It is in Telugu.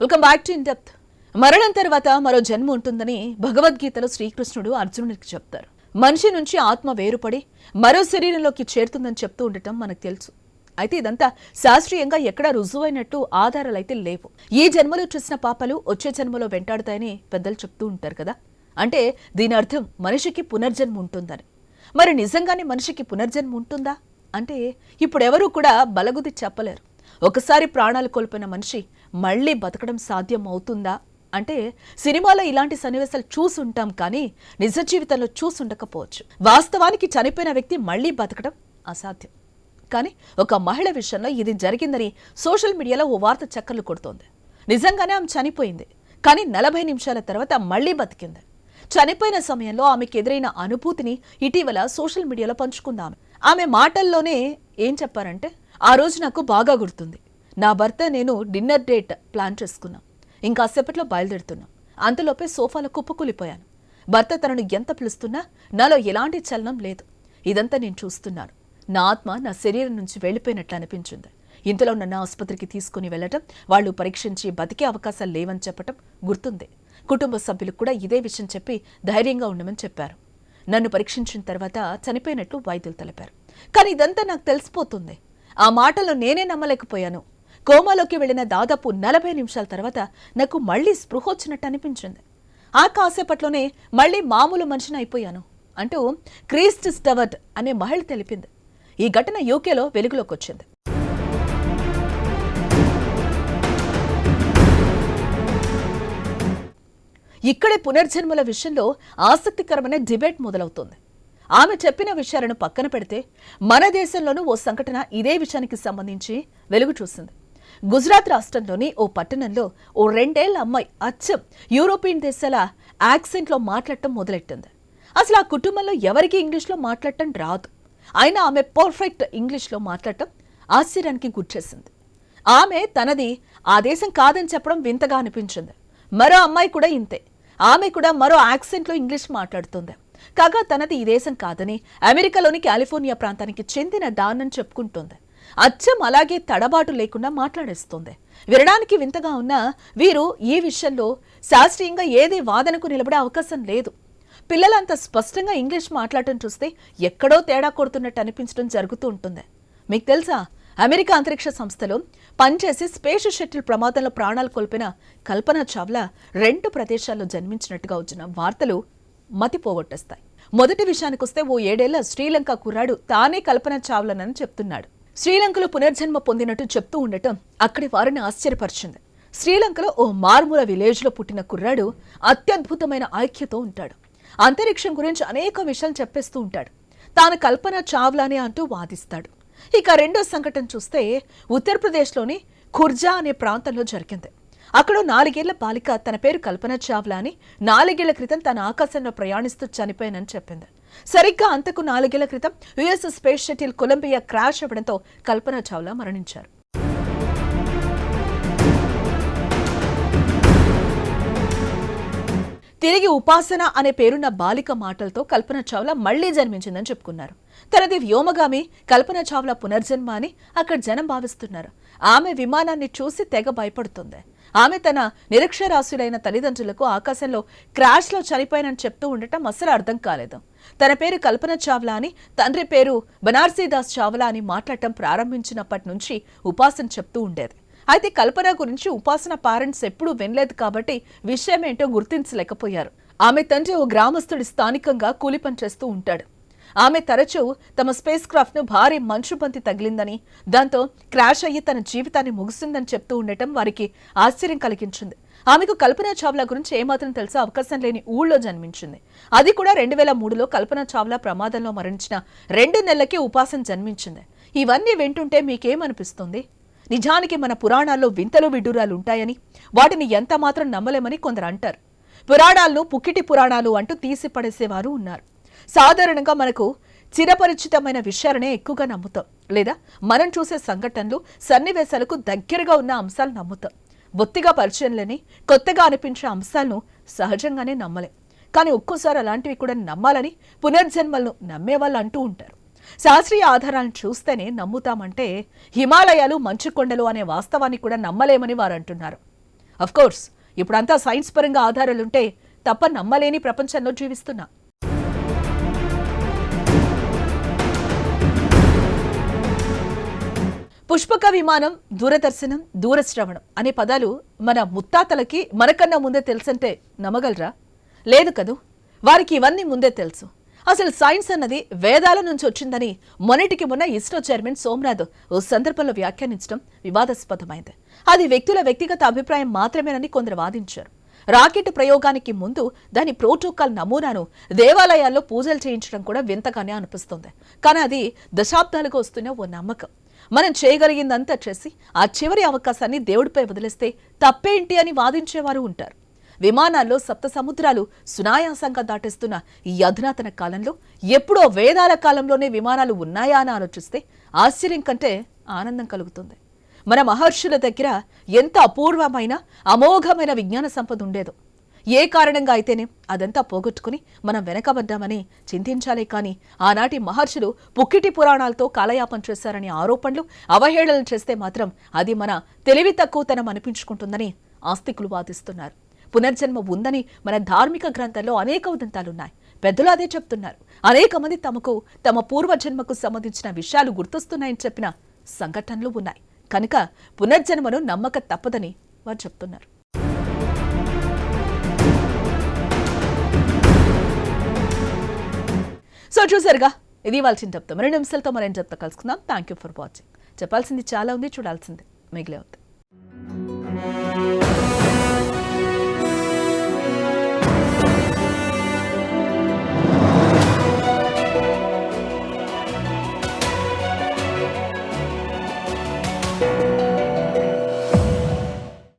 Welcome back to in depth మరణం తర్వాత మరో జన్మ ఉంటుందని భగవద్గీతలో శ్రీకృష్ణుడు అర్జునుడికి చెప్తారు. మనిషి నుంచి ఆత్మ వేరుపడి మరో శరీరంలోకి చేరుతుందని చెప్తూ ఉండటం మనకు తెలుసు. అయితే ఇదంతా శాస్త్రీయంగా ఎక్కడా రుజువైనట్టు ఆధారాలైతే లేవు. ఈ జన్మలో చూసిన పాపాలు వచ్చే జన్మలో వెంటాడుతాయని పెద్దలు చెప్తూ ఉంటారు కదా. అంటే దీని అర్థం మనిషికి పునర్జన్మ ఉంటుందని. మరి నిజంగానే మనిషికి పునర్జన్మ ఉంటుందా? అంటే ఇప్పుడెవరూ కూడా బలగుది చెప్పలేరు. ఒకసారి ప్రాణాలు కోల్పోయిన మనిషి మళ్ళీ బతకడం సాధ్యం అవుతుందా అంటే సినిమాలో ఇలాంటి సన్నివేశాలు చూసుంటాం కానీ నిజ జీవితంలో చూసుండకపోవచ్చు. వాస్తవానికి చనిపోయిన వ్యక్తి మళ్ళీ బతకడం అసాధ్యం. కానీ ఒక మహిళ విషయంలో ఇది జరిగిందని సోషల్ మీడియాలో ఓ వార్త చక్కర్లు కొడుతోంది. నిజంగానే ఆమె చనిపోయింది కానీ నలభై నిమిషాల తర్వాత మళ్ళీ బతికింది. చనిపోయిన సమయంలో ఆమెకు ఎదురైన అనుభూతిని ఇటీవల సోషల్ మీడియాలో పంచుకుందాం. ఆమె మాటల్లోనే ఏం చెప్పారంటే ఆ రోజు నాకు బాగా గుర్తుంది. నా భర్త నేను డిన్నర్ డేట్ ప్లాన్ చేసుకున్నాం. ఇంకాసేపట్లో బయలుదేరుతున్నాం. అంతలోపే సోఫాలో కుప్పకూలిపోయాను. భర్త తనను ఎంత పిలుస్తున్నా నాలో ఎలాంటి చలనం లేదు. ఇదంతా నేను చూస్తున్నాను. నా ఆత్మ నా శరీరం నుంచి వెళ్ళిపోయినట్లు అనిపించింది. ఇంతలో నన్ను ఆసుపత్రికి తీసుకుని వెళ్ళటం వాళ్ళు పరీక్షించి బతికే అవకాశాలు లేవని చెప్పటం గుర్తుంది. కుటుంబ సభ్యులకు కూడా ఇదే విషయం చెప్పి ధైర్యంగా ఉండమని చెప్పారు. నన్ను పరీక్షించిన తర్వాత చనిపోయినట్లు వైద్యులు తెలిపారు. కానీ ఇదంతా నాకు తెలిసిపోతుంది. ఆ మాటలు నేనే నమ్మలేకపోయాను. కోమాలోకి వెళ్ళిన దాదాపు నలభై నిమిషాల తర్వాత నాకు మళ్ళీ స్పృహ వచ్చినట్టు అనిపించింది. ఆ కాసేపట్లోనే మళ్ళీ మామూలు మనిషిని అయిపోయాను. అంటూ క్రీస్ట్ స్టవర్ట్ అనే మహిళ తెలిపింది. ఈ ఘటన యూకేలో వెలుగులోకి వచ్చింది. ఇక్కడే పునర్జన్మల విషయంలో ఆసక్తికరమైన డిబేట్ మొదలవుతుంది. ఆమె చెప్పిన విషయాలను పక్కన పెడితే మన దేశంలోనూ ఓ సంఘటన ఇదే విషయానికి సంబంధించి వెలుగు చూసింది. గుజరాత్ రాష్ట్రంలోని ఓ పట్టణంలో ఓ రెండేళ్ళ అమ్మాయి అచ్చం యూరోపియన్ దేశాల యాక్సెంట్లో మాట్లాడటం మొదలెట్టింది. అసలు ఆ కుటుంబంలో ఎవరికి ఇంగ్లీష్లో మాట్లాడటం రాదు. అయినా ఆమె పర్ఫెక్ట్ ఇంగ్లీష్లో మాట్లాడటం ఆశ్చర్యానికి గుర్చేసింది. ఆమె తనది ఆ దేశం కాదని చెప్పడం వింతగా అనిపించింది. మరో అమ్మాయి కూడా ఇంతే. ఆమె కూడా మరో యాక్సెంట్లో ఇంగ్లీష్ మాట్లాడుతుంది. కాగా తనది ఈ దేశం కాదని అమెరికాలోని కాలిఫోర్నియా ప్రాంతానికి చెందిన దానని చెప్పుకుంటోంది. అచ్చం అలాగే తడబాటు లేకుండా మాట్లాడేస్తుంది. వినడానికి వింతగా ఉన్నా వీరు ఈ విషయంలో శాస్త్రీయంగా ఏదే వాదనకు నిలబడే అవకాశం లేదు. పిల్లలంత స్పష్టంగా ఇంగ్లీష్ మాట్లాడటం చూస్తే ఎక్కడో తేడా కొడుతున్నట్టు అనిపించడం జరుగుతూ ఉంటుంది. మీకు తెలుసా? అమెరికా అంతరిక్ష సంస్థలో పనిచేసి స్పేస్ షటిల్ ప్రమాదంలో ప్రాణాలు కోల్పోయిన కల్పన చావ్లా రెండు ప్రదేశాల్లో జన్మించినట్టుగా వచ్చిన వార్తలు మతి పోగొట్టేస్తాయి. మొదటి విషయానికి వస్తే ఓ ఏడేళ్ళ శ్రీలంక కుర్రాడు తానే కల్పన చావ్లనని చెప్తున్నాడు. శ్రీలంకలో పునర్జన్మ పొందినట్టు చెప్తూ ఉండటం అక్కడి వారిని ఆశ్చర్యపరిచింది. శ్రీలంకలో ఓ మార్మూల విలేజ్లో పుట్టిన కుర్రాడు అత్యద్భుతమైన ఐక్యతో ఉంటాడు. అంతరిక్షం గురించి అనేక విషయాలు చెప్పేస్తూ ఉంటాడు. తాను కల్పన చావ్లానే అంటూ వాదిస్తాడు. ఇక రెండో సంఘటన చూస్తే ఉత్తరప్రదేశ్లోని ఖుర్జా అనే ప్రాంతంలో జరిగింది. అక్కడ నాలుగేళ్ళ బాలిక తన పేరు కల్పన చావ్లా అని నాలుగేళ్ళ క్రితం తన ఆకాశంలో ప్రయాణిస్తూ చనిపోయానని చెప్పింది. సరిగ్గా అంతకు నాలుగేళ్ళ క్రితం US space shuttle Columbia crash అవ్వడంతో కల్పన చావ్లా మరణించారు. తిరిగి ఉపాసన అనే పేరున్న బాలిక మాటలతో కల్పన చావ్లా మళ్ళీ జన్మించిందని చెప్పుకున్నారు. తనది వ్యోమగామి కల్పన చావ్లా పునర్జన్మ అని అక్కడ జనం భావిస్తున్నారు. ఆమె విమానాన్ని చూసి తెగ భయపడుతుంది. ఆమె తన నిరక్షరాస్యులైన తల్లిదండ్రులకు ఆకాశంలో క్రాష్లో చనిపోయానని చెప్తూ ఉండటం అసలు అర్థం కాలేదు. తన పేరు కల్పన చావ్లా అని తండ్రి పేరు బనార్సీదాస్ చావ్లా అని మాట్లాడటం ప్రారంభించినప్పటి నుంచి ఉపాసన చెప్తూ ఉండేది. అయితే కల్పన గురించి ఉపాసన పేరెంట్స్ ఎప్పుడూ వినలేదు కాబట్టి విషయం ఏంటో గుర్తించలేకపోయారు. ఆమె తండ్రి ఓ గ్రామస్తుడి స్థానికంగా కూలి పని చేస్తూ ఉంటాడు. ఆమె తరచూ తమ స్పేస్ క్రాఫ్ట్ను భారీ మంచు బంతి తగిలిందని దాంతో క్రాష్ అయ్యి తన జీవితాన్ని ముగిసిందని చెప్తూ ఉండటం వారికి ఆశ్చర్యం కలిగించింది. ఆమెకు కల్పనా చావ్లా గురించి ఏమాత్రం తెలిసే అవకాశం లేని ఊళ్ళో జన్మించింది. అది కూడా రెండు వేల మూడులో కల్పన చావ్లా ప్రమాదంలో మరణించిన రెండు నెలలకే ఉపాసన జన్మించింది. ఇవన్నీ వింటుంటే మీకేమనిపిస్తుంది? నిజానికి మన పురాణాల్లో వింతలు విడ్డూరాలు ఉంటాయని వాటిని ఎంత మాత్రం నమ్మలేమని కొందరు అంటారు పురాణాలను పుక్కిటి పురాణాలు అంటూ తీసిపడేసేవారు ఉన్నారు. సాధారణంగా మనకు చిరపరిచితమైన విషయాలనే ఎక్కువగా నమ్ముతాం. లేదా మనం చూసే సంఘటనలు సన్నివేశాలకు దగ్గరగా ఉన్న అంశాలు నమ్ముతాం. బొత్తిగా పరిచయం లేని కొత్తగా అనిపించే అంశాలను సహజంగానే నమ్మలేం. కానీ ఒక్కోసారి అలాంటివి కూడా నమ్మాలని పునర్జన్మలను నమ్మేవాళ్ళు అంటూ ఉంటారు. శాస్త్రీయ ఆధారాలను చూస్తేనే నమ్ముతామంటే హిమాలయాలు మంచు కొండలు అనే వాస్తవాన్ని కూడా నమ్మలేమని వారు అంటున్నారు. కోర్స్ ఇప్పుడంతా సైన్స్ పరంగా ఆధారాలుంటే తప్ప నమ్మలేని ప్రపంచంలో జీవిస్తున్నా. పుష్పక విమానం దూరదర్శనం దూరశ్రవణం అనే పదాలు మన ముత్తాతలకి మనకన్నా ముందే తెలుసంటే నమ్మగలరా? లేదు కదూ? వారికి ఇవన్నీ ముందే తెలుసు. అసలు సైన్స్ అన్నది వేదాల నుంచి వచ్చిందని మొన్నటికి మొన్న ఇస్రో చైర్మన్ సోమనాథ్ ఓ సందర్భంలో వ్యాఖ్యానించడం వివాదాస్పదమైంది. అది వ్యక్తుల వ్యక్తిగత అభిప్రాయం మాత్రమేనని కొందరు వాదించారు. రాకెట్ ప్రయోగానికి ముందు దాని ప్రోటోకాల్ నమూనాను దేవాలయాల్లో పూజలు చేయించడం కూడా వింతగానే అనిపిస్తుంది. కానీ అది దశాబ్దాలుగా వస్తున్న ఓ నమ్మకం. మనం చేయగలిగిందంతా చేసి ఆ చివరి అవకాశాన్ని దేవుడిపై వదిలేస్తే తప్పేంటి అని వాదించేవారు ఉంటారు. విమానాల్లో సప్త సముద్రాలు సునాయాసంగా దాటేస్తున్న ఈ అధునాతన కాలంలో ఎప్పుడో వేదాల కాలంలోనే విమానాలు ఉన్నాయా అని ఆలోచిస్తే ఆశ్చర్యం కంటే ఆనందం కలుగుతుంది. మన మహర్షుల దగ్గర ఎంత అపూర్వమైన అమోఘమైన విజ్ఞాన సంపద ఉండేదో. ఏ కారణంగా అయితేనే అదంతా పోగొట్టుకుని మనం వెనకబడ్డామని చింతించాలే కానీ ఆనాటి మహర్షులు పుక్కిటి పురాణాలతో కాలయాపం చేశారనే ఆరోపణలు అవహేళనలు చేస్తే మాత్రం అది మన తెలివి తక్కువతనం అనిపించుకుంటుందని ఆస్తికులు వాదిస్తున్నారు. పునర్జన్మ ఉందని మన ధార్మిక గ్రంథాల్లో అనేక ఉదంతాలున్నాయి. పెద్దలు అదే చెప్తున్నారు. అనేక మంది తమకు తమ పూర్వజన్మకు సంబంధించిన విషయాలు గుర్తొస్తున్నాయని చెప్పిన సంఘటనలు ఉన్నాయి. కనుక పునర్జన్మను నమ్మక తప్పదని వారు చెప్తున్నారు. సో చూసారుగా ఇది వాళ్ళ చెప్తాం. రెండు నిమిషాలతో మరేం చెప్తా కలుసుకుందాం. థ్యాంక్ యూ ఫర్ వాచింగ్ చెప్పాల్సింది చాలా ఉంది చూడాల్సింది మిగిలే అవుతుంది